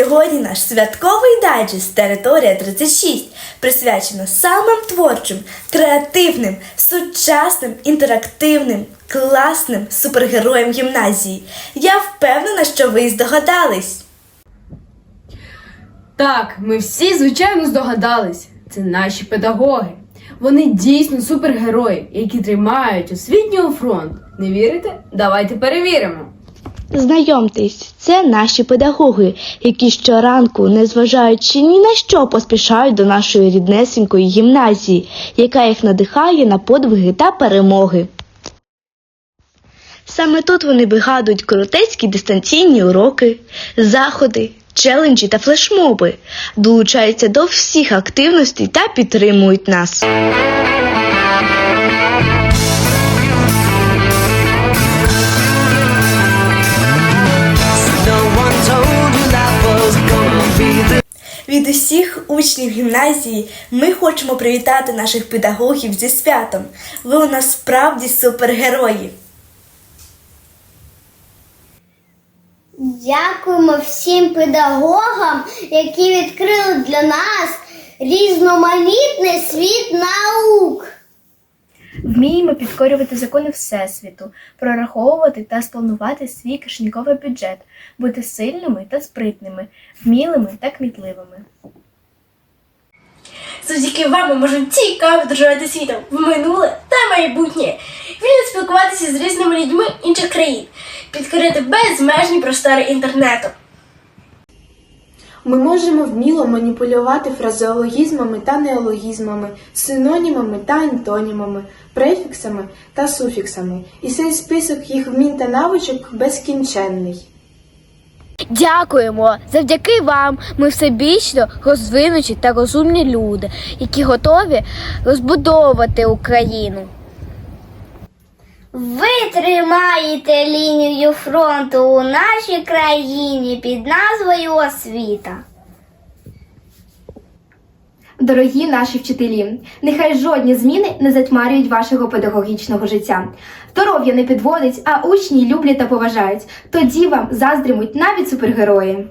Сьогодні наш святковий дайджест Територія 36 присвячено самим творчим, креативним, сучасним, інтерактивним, класним супергероям гімназії. Я впевнена, що ви здогадались. Так, ми всі, звичайно, здогадались. Це наші педагоги. Вони дійсно супергерої, які тримають освітнього фронт. Не вірите? Давайте перевіримо. Знайомтесь, це наші педагоги, які щоранку, незважаючи ні на що, поспішають до нашої ріднесенької гімназії, яка їх надихає на подвиги та перемоги. Саме тут вони вигадують коротецькі дистанційні уроки, заходи, челенджі та флешмоби, долучаються до всіх активностей та підтримують нас. Від усіх учнів гімназії ми хочемо привітати наших педагогів зі святом. Ви у нас справді супергерої. Дякуємо всім педагогам, які відкрили для нас різноманітний світ наук. Вміємо підкорювати закони Всесвіту, прораховувати та спланувати свій кишеньковий бюджет, бути сильними та спритними, вмілими та кмітливими. Завдяки вам ми можемо цікаво подорожувати світом в минуле та майбутнє, вільно спілкуватися з різними людьми інших країн, підкорити безмежні простори інтернету. Ми можемо вміло маніпулювати фразеологізмами та неологізмами, синонімами та антонімами, префіксами та суфіксами. І цей список їх вмінь та навичок безкінченний. Дякуємо! Завдяки вам ми всебічно розвинуті та розумні люди, які готові розбудовувати Україну. Ви тримаєте лінію фронту у нашій країні під назвою освіта. Дорогі наші вчителі, нехай жодні зміни не затьмарюють вашого педагогічного життя. Здоров'я не підводить, а учні люблять та поважають. Тоді вам заздрімуть навіть супергерої.